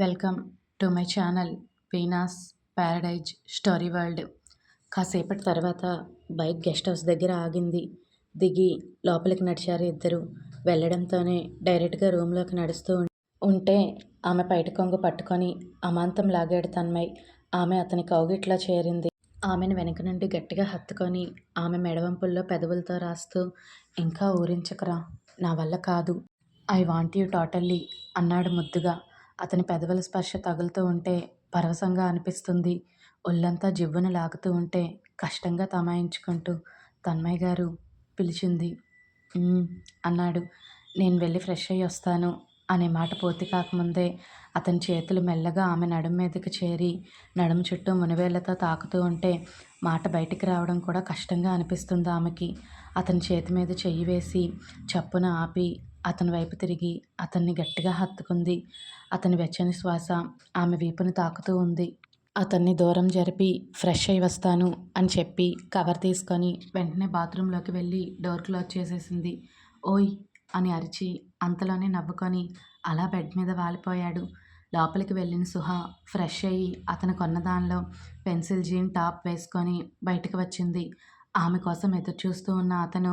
Welcome to my channel Veena's paradise story world. కాసేపటి తర్వాత bike guest house దగ్గర ఆగింది. దిగి లోపలికి నడిచారు ఇద్దరు. వెళ్ళడంతోనే డైరెక్ట్గా రూమ్లోకి నడుస్తూ ఉంటే ఆమె బయట కొంగు పట్టుకొని అమాంతం లాగాడు తన్మయ్. ఆమె అతని కౌగిట్లో చేరింది. ఆమెను వెనక నుండి గట్టిగా హత్తుకొని ఆమె మెడవంపుల్లో పెదవులతో రాస్తూ ఇంకా ఊరించకరా నా వల్ల కాదు. ఐ వాంట్ యూ టోటల్లీ అన్నాడు ముద్దుగా. అతని పెదవుల స్పర్శ తగులుతూ ఉంటే పరవశంగా అనిపిస్తుంది. ఒళ్ళంతా జివ్వును లాగుతూ ఉంటే కష్టంగా తమాయించుకుంటూ తన్మయ్య గారు పిలిచింది. అన్నాడు. నేను వెళ్ళి ఫ్రెష్ అయ్యి వస్తాను అనే మాట పూర్తి కాకముందే అతని చేతులు మెల్లగా ఆమె నడుం మీదకి చేరి నడుం చుట్టూ మునివేళ్ళతో తాకుతూ ఉంటే మాట బయటికి రావడం కూడా కష్టంగా అనిపిస్తుంది ఆమెకి. అతని చేతి మీద చెయ్యి వేసి చప్పున ఆపి అతని వైపు తిరిగి అతన్ని గట్టిగా హత్తుకుంది. అతని వెచ్చని శ్వాస ఆమె వీపుని తాకుతూ ఉంది. అతన్ని దూరం జరిపి ఫ్రెష్ అయి వస్తాను అని చెప్పి కవర్ తీసుకొని వెంటనే బాత్రూంలోకి వెళ్ళి డోర్ క్లోజ్ చేసేసింది. ఓయ్ అని అరిచి అంతలోనే నవ్వుకొని అలా బెడ్ మీద వాలిపోయాడు. లోపలికి వెళ్ళిన సుహ ఫ్రెష్ అయ్యి అతను కొన్న దానిలో పెన్సిల్ జీన్ టాప్ వేసుకొని బయటకు వచ్చింది. ఆమె కోసం ఎదురు చూస్తూ ఉన్న అతను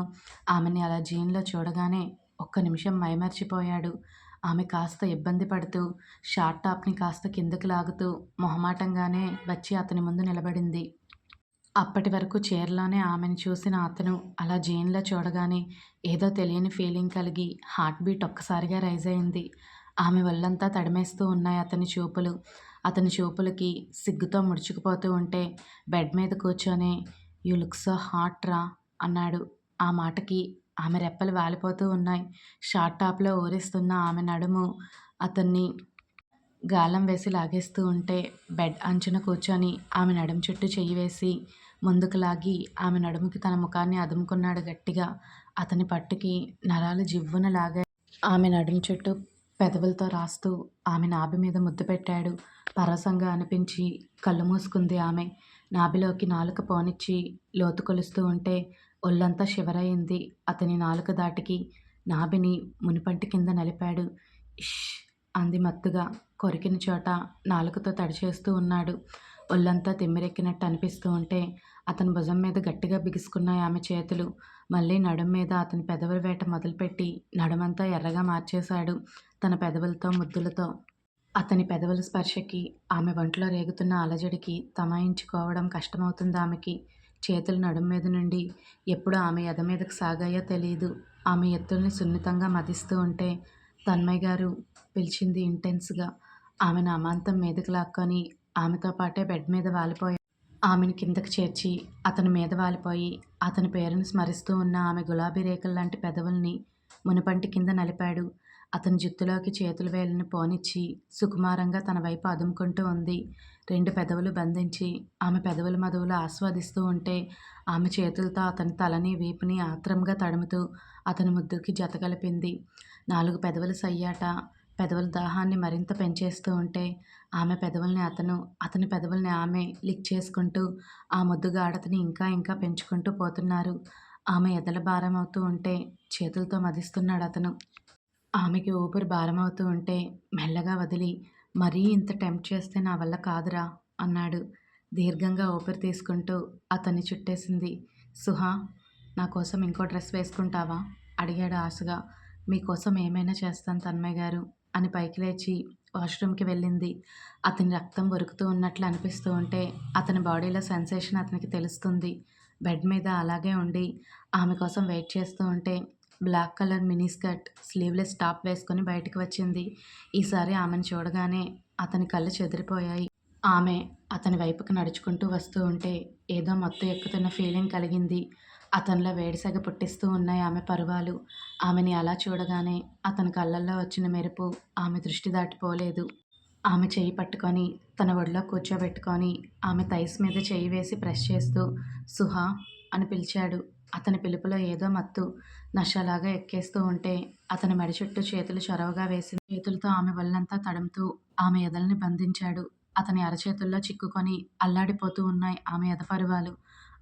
ఆమెని అలా జీన్లో చూడగానే ఒక్క నిమిషం మైమర్చిపోయాడు. ఆమె కాస్త ఇబ్బంది పడుతూ షార్ట్ టాప్ని కాస్త కిందకి లాగుతూ మొహమాటంగానే వచ్చి అతని ముందు నిలబడింది. అప్పటి వరకు చీరలోనే ఆమెను చూసిన అతను అలా జీన్లో చూడగానే ఏదో తెలియని ఫీలింగ్ కలిగి హార్ట్ బీట్ ఒక్కసారిగా రైజ్ అయింది. ఆమె ఒళ్ళంతా తడిమేస్తూ ఉన్నాయి అతని చూపులు. అతని చూపులకి సిగ్గుతో ముడుచుకుపోతూ ఉంటే బెడ్ మీద కూర్చొని యూ లుక్ సో హాట్ రా అన్నాడు. ఆ మాటకి ఆమె రెప్పలు వాలిపోతూ ఉన్నాయి. షార్ట్ టాప్లో ఊరిస్తున్న ఆమె నడుము అతన్ని గాలం వేసి లాగేస్తూ ఉంటే బెడ్ అంచున కూర్చొని ఆమె నడుము చుట్టూ చెయ్యి వేసి ముందుకు లాగి ఆమె నడుముకి తన ముఖాన్ని అదుముకున్నాడు గట్టిగా. అతని పట్టుకి నరాలు జివ్వున లాగా ఆమె నడుము చుట్టూ పెదవులతో రాస్తూ ఆమె నాభి మీద ముద్దు పెట్టాడు. పరవశంగా అనిపించి కళ్ళు మూసుకుంది ఆమె. నాభిలోకి నాలుక పోనిచ్చి లోతు కొలుస్తూ ఉంటే ఒళ్ళంతా శివరయింది. అతని నాలుక దాటికి నాభిని మునిపంటి కింద నలిపాడు. ఇష్! అంది మత్తుగా. కొరికిన చోట నాలుకతో తడిచేస్తూ ఉన్నాడు. ఒళ్ళంతా తిమ్మిరెక్కినట్టు అనిపిస్తూ ఉంటే అతని భుజం మీద గట్టిగా బిగుసుకున్నాయి ఆమె చేతులు. మళ్ళీ నడుం మీద అతని పెదవుల వేట మొదలుపెట్టి నడుమంతా ఎర్రగా మార్చేశాడు తన పెదవులతో ముద్దులతో. అతని పెదవుల స్పర్శకి ఆమె ఒంట్లో రేగుతున్న అలజడికి తమాయించుకోవడం కష్టమవుతుంది ఆమెకి. చేతులు నడుం మీద నుండి ఎప్పుడు ఆమె ఎద మీదకు సాగాయో తెలియదు ఆమె ఎత్తుల్ని సున్నితంగా మదిస్తూ ఉంటే తన్మయ్ గారు పిలిచింది ఇంటెన్స్గా. ఆమెను అమాంతం మీదకి లాక్కొని ఆమెతో పాటే బెడ్ మీద వాలిపోయి. ఆమెను కిందకి చేర్చి అతని మీద వాలిపోయి అతని పేరును స్మరిస్తూ ఉన్న ఆమె గులాబీ రేకుల లాంటి పెదవుల్ని మునుపంటి కింద నలిపాడు. అతని జుత్తులోకి చేతులు వేలిని పోనిచ్చి సుకుమారంగా తన వైపు అదుముకుంటూ ఉంది. రెండు పెదవులు బంధించి ఆమె పెదవుల మధువులు ఆస్వాదిస్తూ ఉంటే ఆమె చేతులతో అతని తలని వీపుని ఆత్రంగా తడుముతూ అతని ముద్దుకి జత కలిపింది నాలుగు పెదవులు సయ్యాట. పెదవుల దాహాన్ని మరింత పెంచేస్తూ ఉంటే ఆమె పెదవుల్ని అతను అతని పెదవుల్ని ఆమె లిక్ చేసుకుంటూ ఆ ముద్దుగాడతని ఇంకా ఇంకా పెంచుకుంటూ పోతున్నారు. ఆమె ఎదల భారం అవుతూ ఉంటే చేతులతో మదిస్తున్నాడు అతను ఆమెకి ఊపిరి భారమవుతూ ఉంటే మెల్లగా వదిలి మరీ ఇంత టెంప్ట్ చేస్తే నా వల్ల కాదురా అన్నాడు దీర్ఘంగా ఊపిరి తీసుకుంటూ అతన్ని చుట్టేసింది. సుహా నా కోసం ఇంకో డ్రెస్ వేసుకుంటావా? అడిగాడు ఆశగా. మీకోసం ఏమైనా చేస్తాను తన్మయ్య గారు అని పైకి లేచి వాష్రూమ్కి వెళ్ళింది. అతని రక్తం ఉరుకుతూ ఉన్నట్లు అనిపిస్తూ ఉంటే అతని బాడీలో సెన్సేషన్ అతనికి తెలుస్తుంది. బెడ్ మీద అలాగే ఉండి ఆమె కోసం వెయిట్ చేస్తూ ఉంటే black colour mini skirt sleeveless top వేసుకొని బయటకు వచ్చింది. ఈసారి ఆమెను చూడగానే అతని కళ్ళు చెదిరిపోయాయి. ఆమె అతని వైపుకి నడుచుకుంటూ వస్తూ ఉంటే ఏదో మత్తు ఎక్కుతున్న ఫీలింగ్ కలిగింది. అతనిలో వేడిసెగ పుట్టిస్తూ ఉన్నాయి ఆమె పరువాలు. ఆమెని అలా చూడగానే అతని కళ్ళల్లో వచ్చిన మెరుపు ఆమె దృష్టి దాటిపోలేదు. ఆమె చేయి పట్టుకొని తన ఒడిలో కూర్చోబెట్టుకొని ఆమె థైస్ మీద చేయి వేసి ప్రెస్ చేస్తూ సుహా అని పిలిచాడు. అతని పిలుపులో ఏదో మత్తు నషలాగా ఎక్కేస్తూ ఉంటే అతని మెడ చుట్టూ చేతులు చొరవగా వేసి చేతులతో ఆమె వల్లంతా తడుముతూ ఆమె ఎదల్ని బంధించాడు. అతని అరచేతుల్లో చిక్కుకొని అల్లాడిపోతూ ఉన్నాయి ఆమె ఎదపరువాలు.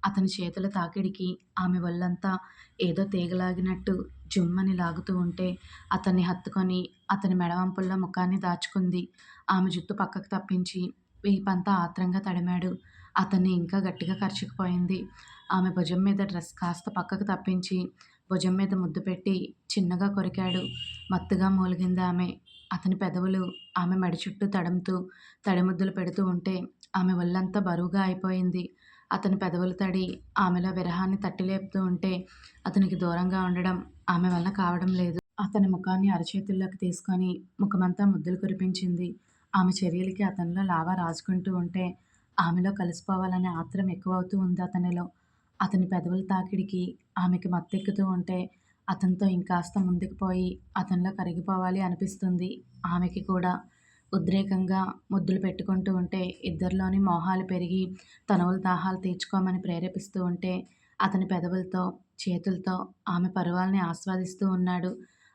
అతని చేతుల తాకిడికి ఆమె వల్లంతా ఏదో తీగలాగినట్టు జుమ్మని లాగుతూ ఉంటే అతన్ని హత్తుకొని అతని మెడవంపుల్లో ముఖాన్ని దాచుకుంది. ఆమె జుట్టు పక్కకు తప్పించి వీపంతా ఆత్రంగా తడిమాడు. అతన్ని ఇంకా గట్టిగా కరుచుకుపోయింది. ఆమె భుజం మీద డ్రెస్ కాస్త పక్కకు తప్పించి భుజం మీద ముద్దు పెట్టి చిన్నగా కొరికాడు. మత్తుగా మూలిగింది ఆమె. అతని పెదవులు ఆమె మెడ చుట్టూ తడుముతూ తడిముద్దులు పెడుతూ ఉంటే ఆమె ఒళ్ళంతా బరువుగా అయిపోయింది. అతని పెదవులు తడి ఆమెలో విరహాన్ని తట్టిలేపుతూ ఉంటే అతనికి దూరంగా ఉండడం ఆమె వల్ల కావడం లేదు. అతని ముఖాన్ని అరచేతుల్లోకి తీసుకొని ముఖమంతా ముద్దులు కురిపించింది. ఆమె చర్యలకి అతనిలో లావా రాజుకుంటూ ఉంటే ఆమెలో కలిసిపోవాలనే ఆత్రం ఎక్కువవుతూ ఉంది అతనిలో. అతని పెదవుల తాకిడికి ఆమెకి మత్తెక్కుతూ ఉంటే అతనితో ఇంకాస్త ముందుకు పోయి అతనిలో కరిగిపోవాలి అనిపిస్తుంది. ఆమెకి కూడా ఉద్రేకంగా ముద్దులు పెట్టుకుంటూ ఉంటే ఇద్దరిలోని మోహాలు పెరిగి తనువుల దాహాలు తీర్చుకోమని ప్రేరేపిస్తూ ఉంటే అతని పెదవులతో చేతులతో ఆమె పరువాల్ని ఆస్వాదిస్తూ ఉన్నాడు.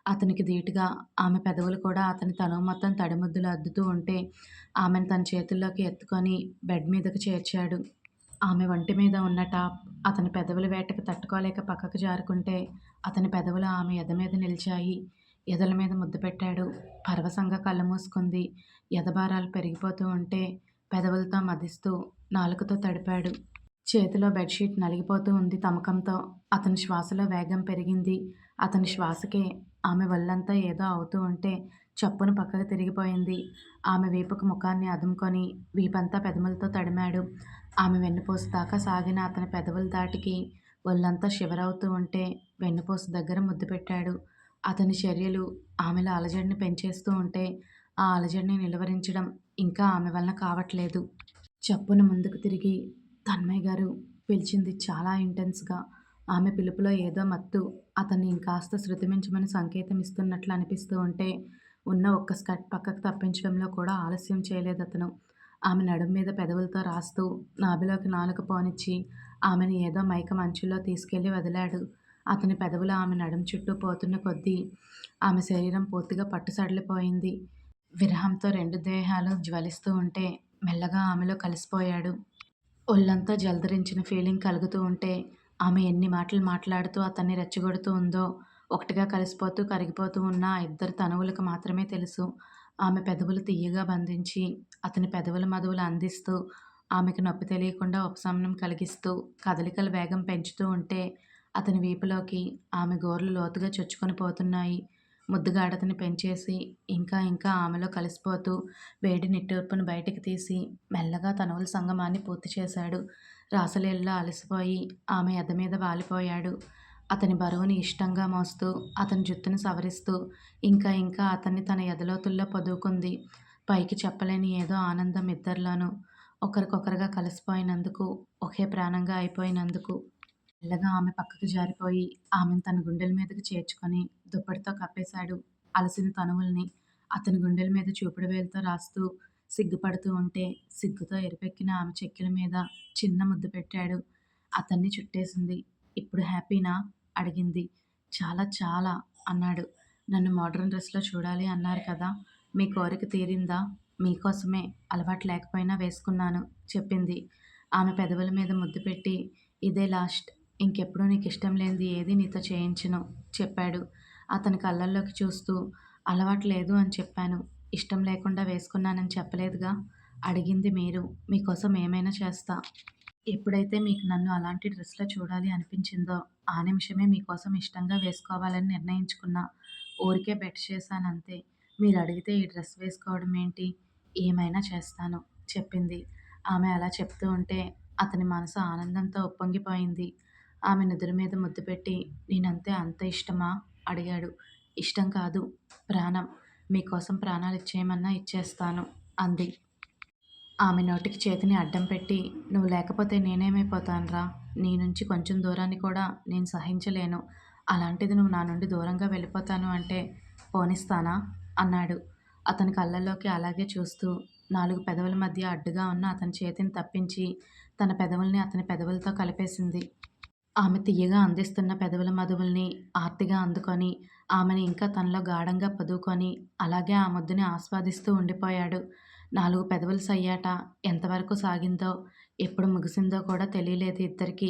అతనికి ధీటుగా ఆమె పెదవులు కూడా అతని తనువు మొత్తం తడిముద్దులు అద్దుతూ ఉంటే ఆమెను తన చేతుల్లోకి ఎత్తుకొని బెడ్ మీదకు చేర్చాడు. ఆమె ఒంటి మీద ఉన్న టాప్ అతని పెదవుల వేటకు తట్టుకోలేక పక్కకు జారుకుంటే అతని పెదవులు ఆమె ఎద మీద నిలిచాయి. ఎదల మీద ముద్దు పెట్టాడు. పరవశంగా కళ్ళు మూసుకుంది. ఎదభారాలు పెరిగిపోతూ ఉంటే పెదవులతో మదిస్తూ నాలుకతో తడిపాడు. చేతిలో బెడ్షీట్ నలిగిపోతూ ఉంది తమకంతో. అతని శ్వాసలో వేగం పెరిగింది. అతని శ్వాసకే ఆమె వల్లంతా ఏదో అవుతూ ఉంటే చప్పును పక్కకు తిరిగిపోయింది. ఆమె వీపుకు ముఖాన్ని అదుముకొని వీపంతా పెదములతో తడిమాడు. ఆమె వెన్నుపూస దాకా సాగిన అతని పెదవుల దాటికి ఒళ్ళంతా శివరవుతూ ఉంటే వెన్నుపూస దగ్గర ముద్దు పెట్టాడు. అతని చర్యలు ఆమెలో అలజడిని పెంచేస్తూ ఉంటే ఆ అలజడిని నిలువరించడం ఇంకా ఆమె వలన కావట్లేదు. చప్పున ముందుకు తిరిగి తన్మయ్య గారు పిలిచింది చాలా ఇంటెన్స్గా ఆమె పిలుపులో ఏదో మత్తు అతన్ని ఇంకాస్త శృతిమించమని సంకేతం ఇస్తున్నట్లు అనిపిస్తూ ఉంటే ఉన్న ఒక్క స్కర్ట్ పక్కకు తప్పించడంలో కూడా ఆలస్యం చేయలేదు అతను ఆమె నడుం మీద పెదవులతో రాస్తూ నాభిలోకి నాలుక పోనిచ్చి ఆమెను ఏదో మైక మంచులో తీసుకెళ్ళి వదిలాడు. అతని పెదవులు ఆమె నడుం చుట్టూ పోతున్న కొద్దీ ఆమె శరీరం పూర్తిగా పట్టుసడలిపోయింది. విరహంతో రెండు దేహాలు జ్వలిస్తూ ఉంటే మెల్లగా ఆమెలో కలిసిపోయాడు. ఒళ్ళంతా జలదరించిన ఫీలింగ్ కలుగుతూ ఉంటే ఆమె ఎన్ని మాటలు మాట్లాడుతూ అతన్ని రెచ్చగొడుతూ ఉందో ఒకటిగా కలిసిపోతూ కరిగిపోతూ ఉన్న ఇద్దరు తనువులకు మాత్రమే తెలుసు. ఆమె పెదవులు తీయగా బంధించి అతని పెదవుల మధువులు అందిస్తూ ఆమెకు నొప్పి తెలియకుండా ఉపశమనం కలిగిస్తూ కదలికల వేగం పెంచుతూ ఉంటే అతని వీపులోకి ఆమె గోర్లు లోతుగా చొచ్చుకొని పోతున్నాయి. ముద్దుగాడతని పెంచేసి ఇంకా ఇంకా ఆమెలో కలిసిపోతూ వేడి నిట్టూర్పును బయటికి తీసి మెల్లగా తనువుల సంగమాన్ని పూర్తి చేశాడు. రాసలీలలో అలసిపోయి ఆమె ఎద మీద వాలిపోయాడు. అతని బరువుని ఇష్టంగా మోస్తూ అతని జుట్టును సవరిస్తూ ఇంకా ఇంకా అతన్ని తన ఎదలోతుల్లో పొదువుకుంది. పైకి చెప్పలేని ఏదో ఆనందం ఇద్దరిలోనూ. ఒకరికొకరుగా కలిసిపోయినందుకు ఒకే ప్రాణంగా అయిపోయినందుకు. మెల్లగా ఆమె పక్కకు జారిపోయి ఆమెను తన గుండెల మీదకి చేర్చుకొని దుప్పటితో కప్పేశాడు. అలసిన తనువుల్ని అతని గుండెల మీద చూపుడు వేలతో రాస్తూ సిగ్గుపడుతూ ఉంటే సిగ్గుతో ఎరిపెక్కిన ఆమె చెక్కిల మీద చిన్న ముద్దు పెట్టాడు. అతన్ని చుట్టేసింది. ఇప్పుడు హ్యాపీనా? అడిగింది. చాలా చాలా అన్నాడు. నన్ను మోడ్రన్ డ్రెస్లో చూడాలి అన్నారు కదా. మీ కోరిక తీరిందా? మీకోసమే అలవాటు లేకపోయినా వేసుకున్నాను చెప్పింది. ఆమె పెదవుల మీద ముద్దు పెట్టి ఇదే లాస్ట్. ఇంకెప్పుడు నీకు ఇష్టం లేనిది ఏది నీతో చేయించను చెప్పాడు. అతని కళ్ళల్లోకి చూస్తూ అలవాటు లేదు అని చెప్పాను. ఇష్టం లేకుండా వేసుకున్నానని చెప్పలేదుగా? అడిగింది మీరు. మీకోసం ఏమైనా చేస్తా. ఎప్పుడైతే మీకు నన్ను అలాంటి డ్రెస్లో చూడాలి అనిపించిందో ఆ నిమిషమే మీకోసం ఇష్టంగా వేసుకోవాలని నిర్ణయించుకున్నా. ఊరికే బెట్ చేశాను అంతే మీరు అడిగితే ఈ డ్రెస్ వేసుకోవడం ఏంటి? ఏమైనా చేస్తాను చెప్పింది. ఆమె అలా చెప్తూ ఉంటే అతని మనసు ఆనందంతో ఉప్పొంగిపోయింది. ఆమె నుదురు మీద ముద్దు పెట్టి నేనంతే అంత ఇష్టమా? అడిగాడు. ఇష్టం కాదు ప్రాణం. మీకోసం ప్రాణాలు ఇచ్చేయమన్నా ఇచ్చేస్తాను అంది. ఆమె నోటికి చేతిని అడ్డం పెట్టి నువ్వు లేకపోతే నేనేమైపోతానురా? నీ నుంచి కొంచెం దూరాన్ని కూడా నేను సహించలేను. అలాంటిది నువ్వు నా నుండి దూరంగా వెళ్ళిపోతాను అంటే పోనిస్తానా? అన్నాడు. అతని కళ్ళల్లోకి అలాగే చూస్తూ నాలుగు పెదవుల మధ్య అడ్డుగా ఉన్న అతని చేతిని తప్పించి తన పెదవుల్ని అతని పెదవులతో కలిపేసింది. ఆమె తీయగా అందిస్తున్న పెదవుల మధువుల్ని ఆర్తిగా అందుకొని ఆమెని ఇంకా తనలో గాఢంగా పదువుకొని అలాగే ఆ ముద్దుని ఆస్వాదిస్తూ ఉండిపోయాడు. నాలుగు పెదవులు సయ్యాట ఎంతవరకు సాగిందో ఎప్పుడు ముగిసిందో కూడా తెలియలేదు ఇద్దరికీ.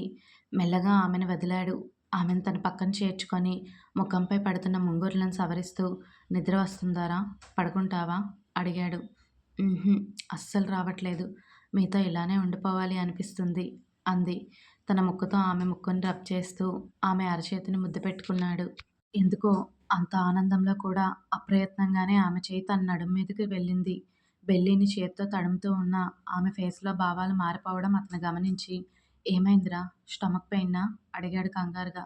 మెల్లగా ఆమెను వదిలాడు. ఆమెను తన పక్కన చేర్చుకొని ముఖంపై పడుతున్న ముంగురులను సవరిస్తూ నిద్ర వస్తుందారా? పడుకుంటావా? అడిగాడు. అస్సలు రావట్లేదు. మీతో ఇలానే ఉండిపోవాలి అనిపిస్తుంది అంది. తన ముక్కుతో ఆమె ముక్కుని రబ్ చేస్తూ ఆమె అరచేతిని ముద్దు పెట్టుకున్నాడు. ఎందుకో అంత ఆనందంలో కూడా అప్రయత్నంగానే ఆమె చేయి తన నడుం మీదకి వెళ్ళింది. బెల్లీని చేత్తో తడుముతూ ఉన్న ఆమె ఫేస్లో భావాలు మారిపోవడం అతను గమనించి ఏమైందిరా? స్టమక్ పెయినా? అడిగాడు కంగారుగా.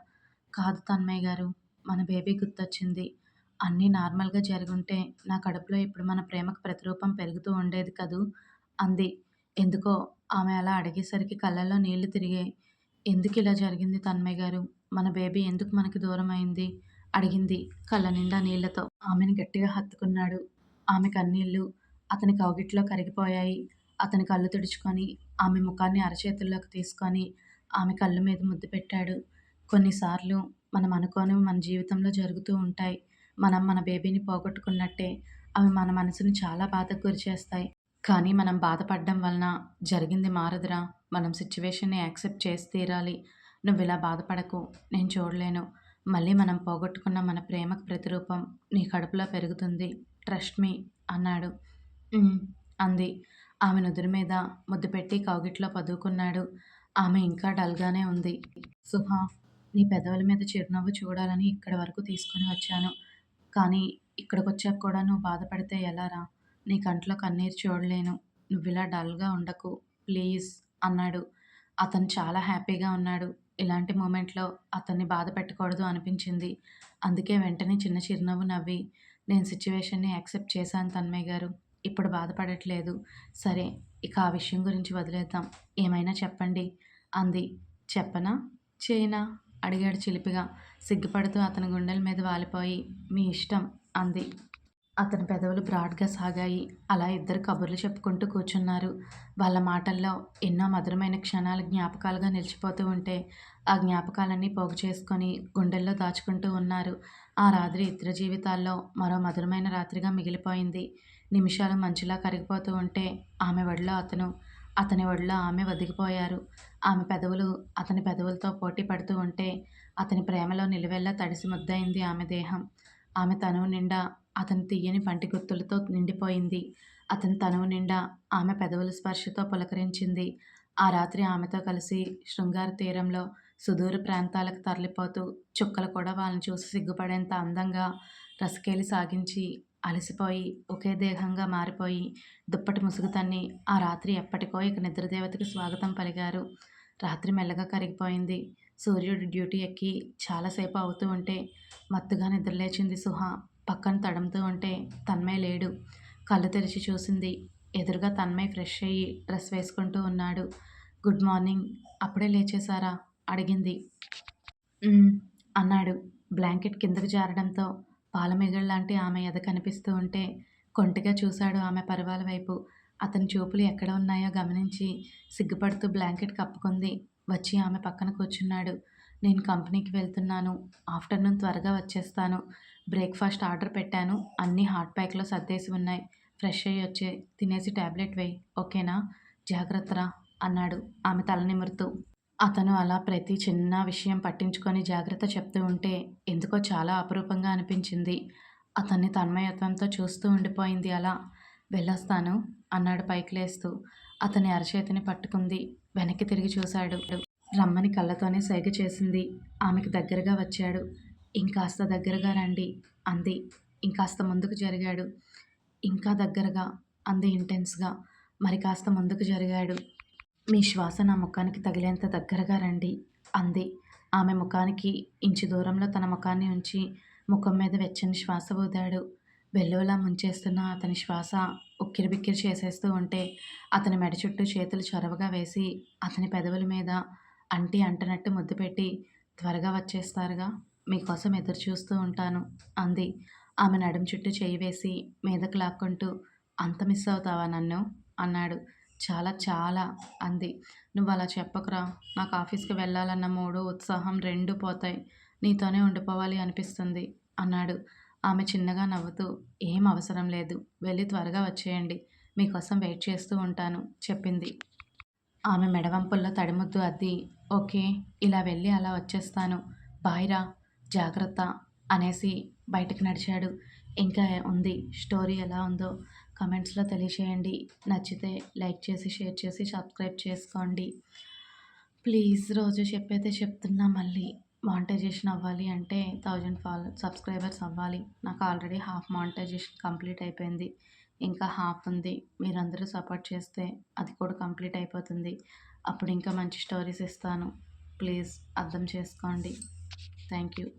కాదు తన్మయ్య గారు. మన బేబీ గుర్తొచ్చింది. అన్నీ నార్మల్గా జరుగుంటే నా కడుపులో ఇప్పుడు మన ప్రేమకు ప్రతిరూపం పెరుగుతూ ఉండేది కదూ అంది. ఎందుకో ఆమె అలా అడిగేసరికి కళ్ళల్లో నీళ్ళు తిరిగాయి. ఎందుకు ఇలా జరిగింది తన్మయ్య గారు? మన బేబీ ఎందుకు మనకి దూరం అయింది? అడిగింది కళ్ళ నిండా నీళ్ళతో. ఆమెను గట్టిగా హత్తుకున్నాడు. ఆమె కన్నీళ్ళు అతని కౌగిట్లో కరిగిపోయాయి. అతని కళ్ళు తుడుచుకొని ఆమె ముఖాన్ని అరచేతుల్లోకి తీసుకొని ఆమె కళ్ళు మీద ముద్దు పెట్టాడు. కొన్నిసార్లు మనం అనుకోనివి మన జీవితంలో జరుగుతూ ఉంటాయి. మనం మన బేబీని పోగొట్టుకున్నట్టే అవి మన మనసుని చాలా బాధకు గురి చేస్తాయి కానీ మనం బాధపడడం వలన జరిగింది మారదురా. మనం సిచ్యువేషన్ని యాక్సెప్ట్ చేసి తీరాలి. నువ్వు ఇలా బాధపడకు. నేను చూడలేను. మళ్ళీ మనం పోగొట్టుకున్న మన ప్రేమకు ప్రతిరూపం నీ కడుపులో పెరుగుతుంది. ట్రస్ట్ మీ అన్నాడు. ఉమ్ అంది. ఆమె నుదురు మీద ముద్దు పెట్టి కౌగిట్లో పదువుకున్నాడు ఆమె ఇంకా డల్గానే ఉంది. సుహా! నీ పెదవుల మీద చిరునవ్వు చూడాలని ఇక్కడి వరకు తీసుకుని వచ్చాను. కానీ ఇక్కడికొచ్చాక కూడా నువ్వు బాధపడితే ఎలారా? నీ కంట్లో కన్నీరు చూడలేను. నువ్విలా డల్గా ఉండకు. ప్లీజ్ అన్నాడు. అతను చాలా హ్యాపీగా ఉన్నాడు. ఇలాంటి మూమెంట్లో అతన్ని బాధ పెట్టకూడదు అనిపించింది. అందుకే వెంటనే చిన్న చిరునవ్వు నవ్వి నేను సిచ్యువేషన్ని యాక్సెప్ట్ చేశాను తన్మయ్య గారు. ఇప్పుడు బాధపడట్లేదు. సరే ఇక ఆ విషయం గురించి వదిలేద్దాం. ఏమైనా చెప్పండి అంది. చెప్పనా? చేయనా? అడిగాడు చిలిపిగా. సిగ్గుపడుతూ అతని గుండెల మీద వాలిపోయి మీ ఇష్టం అంది. అతని పెదవులు బ్రాడ్‌గా సాగాయి. అలా ఇద్దరు కబుర్లు చెప్పుకుంటూ కూర్చున్నారు. వాళ్ళ మాటల్లో ఎన్నో మధురమైన క్షణాలు జ్ఞాపకాలుగా నిలిచిపోతూ ఉంటే ఆ జ్ఞాపకాలన్నీ పోగు చేసుకొని గుండెల్లో దాచుకుంటూ ఉన్నారు. ఆ రాత్రి ఇద్దరు జీవితాల్లో మరో మధురమైన రాత్రిగా మిగిలిపోయింది. నిమిషాలు మంచులా కరిగిపోతూ ఉంటే ఆమె ఒడిలో అతను, అతని ఒడిలో ఆమె ఒదిగిపోయారు. ఆమె పెదవులు అతని పెదవులతో పోటీ పడుతూ ఉంటే అతని ప్రేమలో నిలువెల్లా తడిసి ముద్దయింది ఆమె దేహం. ఆమె తనువు నిండా అతని తీయని పంటి గుర్తులతో నిండిపోయింది. అతని తనువు నిండా ఆమె పెదవుల స్పర్శతో పులకరించింది. ఆ రాత్రి ఆమెతో కలిసి శృంగార తీరంలో సుదూర ప్రాంతాలకు తరలిపోతూ చుక్కలు కూడా వాళ్ళని చూసి సిగ్గుపడేంత అందంగా రసకేలి సాగించి అలసిపోయి ఒకే దేహంగా మారిపోయి దుప్పటి ముసుగు తన్ని ఆ రాత్రి ఎప్పటికో ఇక నిద్రదేవతకి స్వాగతం పలికారు. రాత్రి మెల్లగా కరిగిపోయింది. సూర్యుడు డ్యూటీ ఎక్కి చాలాసేపు అవుతూ ఉంటే మత్తుగా నిద్రలేచింది సుహ. పక్కన తడుముతూ ఉంటే తన్మయ్ లేడు. కళ్ళు తెరిచి చూసింది. ఎదురుగా తన్మయ్ ఫ్రెష్ అయ్యి డ్రెస్ వేసుకుంటూ ఉన్నాడు. Good morning. అప్పుడే లేచేశారా? అడిగింది. అన్నాడు. బ్లాంకెట్ కిందకు జారడంతో పాలమిగళ్ళలాంటి ఆమె ఎద కనిపిస్తూ ఉంటే కొంటగా చూశాడు ఆమె పర్వాల వైపు. అతని చూపులు ఎక్కడ ఉన్నాయో గమనించి సిగ్గుపడుతూ బ్లాంకెట్ కప్పుకుంది. వచ్చి ఆమె పక్కన కూర్చున్నాడు. నేను కంపెనీకి వెళ్తున్నాను. ఆఫ్టర్నూన్ త్వరగా వచ్చేస్తాను. బ్రేక్‌ఫాస్ట్ ఆర్డర్ పెట్టాను. అన్నీ హాట్ ప్యాక్‌లో సర్దేసి ఉన్నాయి. ఫ్రెష్ అయ్యి వచ్చే తినేసి టాబ్లెట్ వేయి ఓకేనా? జాగ్రత్తరా అన్నాడు ఆమె తల నిమురుతూ. అతను అలా ప్రతి చిన్న విషయం పట్టించుకొని జాగ్రత్త చెప్తూ ఉంటే ఎందుకో చాలా అపురూపంగా అనిపించింది. అతన్ని తన్మయత్వంతో చూస్తూ ఉండిపోయింది అలా. వెళ్ళొస్తాను అన్నాడు పైకి లేస్తూ. అతని అరచేతిని పట్టుకుంది. వెనక్కి తిరిగి చూశాడు. రమ్మని కళ్ళతోనే సైగ చేసింది. ఆమెకు దగ్గరగా వచ్చాడు. ఇంకాస్త దగ్గరగా రండి అంది. ఇంకాస్త ముందుకు జరిగాడు. ఇంకా దగ్గరగా అంది ఇంటెన్స్‌గా. మరి కాస్త ముందుకు జరిగాడు. మీ శ్వాస నా ముఖానికి తగిలేంత దగ్గరగా రండి అంది. ఆమె ముఖానికి ఇంచు దూరంలో తన ముఖాన్ని ఉంచి ముఖం మీద వెచ్చని శ్వాస ఊదాడు. వెల్లువలా ముంచేస్తున్న అతని శ్వాస ఉక్కిరిబిక్కిరి చేసేస్తూ ఉంటే అతని మెడ చుట్టూ చేతులు చొరవగా వేసి అతని పెదవుల మీద అంటి అంటనట్టు ముద్దు పెట్టి త్వరగా వచ్చేస్తారుగా? మీకోసం ఎదురు చూస్తూ ఉంటాను అంది. ఆమె నడుం చుట్టూ చేయి వేసి మీదకు లాక్కుంటూ అంత మిస్ అవుతావా నన్ను? అన్నాడు. చాలా చాలా అంది. నువ్వు అలా చెప్పకురా. నాకు ఆఫీస్‌కి వెళ్ళాలన్న మూడు, ఉత్సాహం రెండు పోతాయి. నీతోనే ఉండిపోవాలి అనిపిస్తుంది అన్నాడు. ఆమె చిన్నగా నవ్వుతూ ఏం అవసరం లేదు. వెళ్ళి త్వరగా వచ్చేయండి. మీకోసం వెయిట్ చేస్తూ ఉంటాను చెప్పింది. ఆమె మెడవంపుల్లో తడిముద్దు అద్ది ఓకే ఇలా వెళ్ళి అలా వచ్చేస్తాను బాయ్రా జాగ్రత్త అనేసి బయటకు నడిచాడు ఇంకా ఉంది స్టోరీ ఎలా ఉందో కమెంట్స్లో తెలియచేయండి. నచ్చితే లైక్ చేసి షేర్ చేసి సబ్స్క్రైబ్ చేసుకోండి. ప్లీజ్ రోజు చెప్పైతే చెప్తున్నా మళ్ళీ మానిటైజేషన్ అవ్వాలి అంటే థౌజండ్ ఫాలో సబ్స్క్రైబర్స్ అవ్వాలి. నాకు ఆల్రెడీ హాఫ్ మానిటైజేషన్ కంప్లీట్ అయిపోయింది. ఇంకా హాఫ్ ఉంది. మీరందరూ సపోర్ట్ చేస్తే అది కూడా కంప్లీట్ అయిపోతుంది. అప్పుడు ఇంకా మంచి స్టోరీస్ ఇస్తాను. ప్లీజ్ అర్థం చేసుకోండి. Thank you.